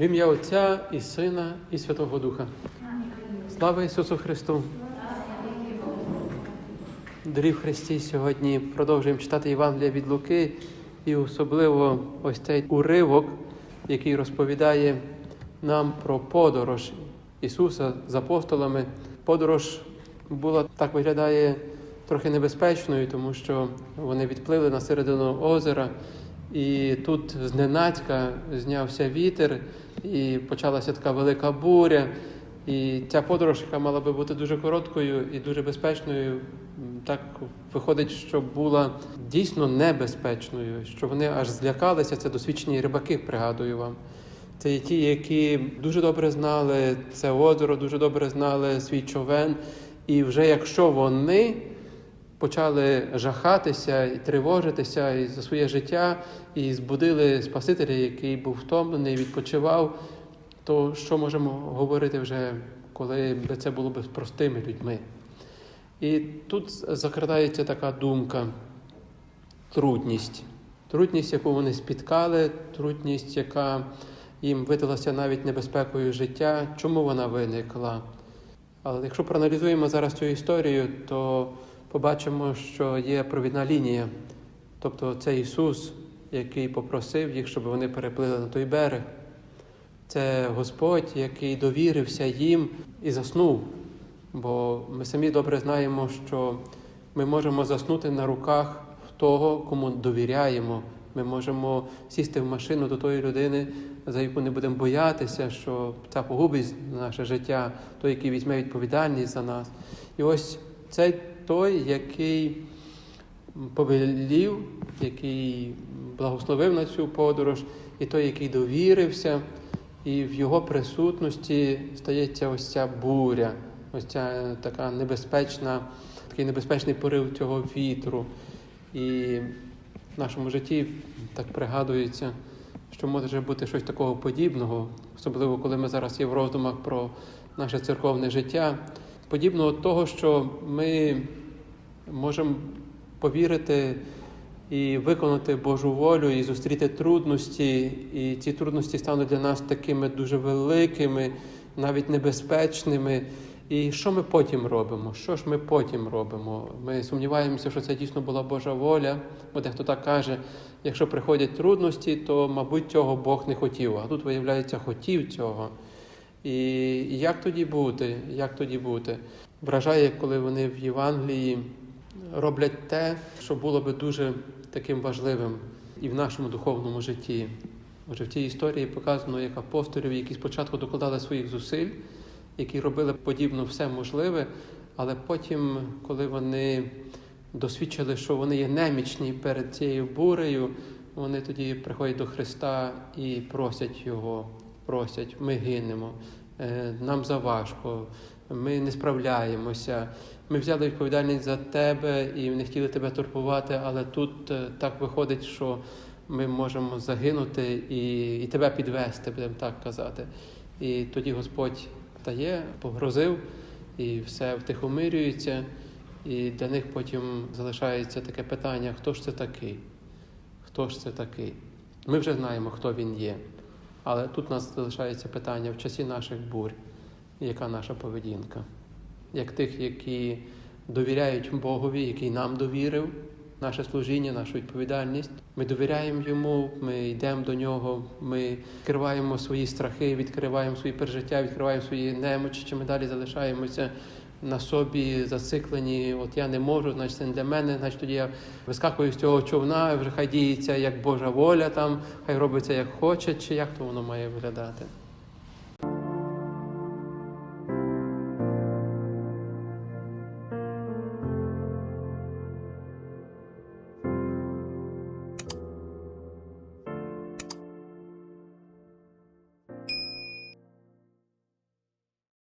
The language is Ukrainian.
В ім'я Отця і Сина, і Святого Духа. Слава Ісусу Христу! Дорі в Христі сьогодні продовжуємо читати Євангелія від Луки, і особливо ось цей уривок, який розповідає нам про подорож Ісуса з апостолами. Подорож була так виглядає трохи небезпечною, тому що вони відплили на середину озера, і тут зненацька знявся вітер, і почалася така велика буря. І ця подорож, яка мала би бути дуже короткою і дуже безпечною, так виходить, що була дійсно небезпечною, що вони аж злякалися. Це досвідчені рибаки, пригадую вам. Це ті, які дуже добре знали це озеро, дуже добре знали свій човен. І вже якщо вони почали жахатися і тривожитися за своє життя, і збудили Спасителя, який був втомлений, відпочивав, то що можемо говорити вже, коли це було б простими людьми? І тут закрадається така думка трудність. Трудність, яку вони спіткали, трудність, яка їм видалася навіть небезпекою життя. Чому вона виникла? Але якщо проаналізуємо зараз цю історію, то побачимо, що є провідна лінія. Тобто це Ісус, який попросив їх, щоб вони переплили на той берег. Це Господь, який довірився їм і заснув. Бо ми самі добре знаємо, що ми можемо заснути на руках того, кому довіряємо. Ми можемо сісти в машину до тої людини, за яку не будемо боятися, що ця погубить наше життя, той, який візьме відповідальність за нас. І ось цей той, який повелів, який благословив на цю подорож, і той, який довірився, і в його присутності стається ось ця буря, ось ця така небезпечна, такий небезпечний порив цього вітру. І в нашому житті так пригадується, що може бути щось такого подібного, особливо коли ми зараз є в роздумах про наше церковне життя, подібного того, що ми можемо повірити і виконати Божу волю, і зустріти трудності, і ці трудності стануть для нас такими дуже великими, навіть небезпечними. І що ми потім робимо? Що ж ми потім робимо? Ми сумніваємося, що це дійсно була Божа воля, бо дехто так каже, якщо приходять трудності, то, мабуть, цього Бог не хотів. А тут, виявляється, хотів цього. І як тоді бути? Як тоді бути? Вражає, коли вони в Євангелії роблять те, що було би дуже таким важливим і в нашому духовному житті. Отже, в цій історії показано, як апостолів, які спочатку докладали своїх зусиль, які робили подібно все можливе, але потім, коли вони досвідчили, що вони є немічні перед цією бурею, вони тоді приходять до Христа і просять Його, просять, ми гинемо, е, нам заважко, ми не справляємося. Ми взяли відповідальність за тебе і не хотіли тебе турбувати, але тут е, так виходить, що ми можемо загинути і, і тебе підвести, будемо так казати. І тоді Господь дає, погрозив, і все втихомирюється. І для них потім залишається таке питання: хто ж це такий? Хто ж це такий? Ми вже знаємо, хто він є. Але тут у нас залишається питання в часі наших бурь, яка наша поведінка, як тих, які довіряють Богові, який нам довірив, наше служіння, нашу відповідальність. Ми довіряємо йому, ми йдемо до нього, ми відкриваємо свої страхи, відкриваємо свої пережиття, відкриваємо свої немочі, чи ми далі залишаємося на собі зациклені, от я не можу, значить це не для мене, значить тоді я вискакую з цього човна, вже хай діється як Божа воля, там, хай робиться як хоче, чи як то воно має виглядати.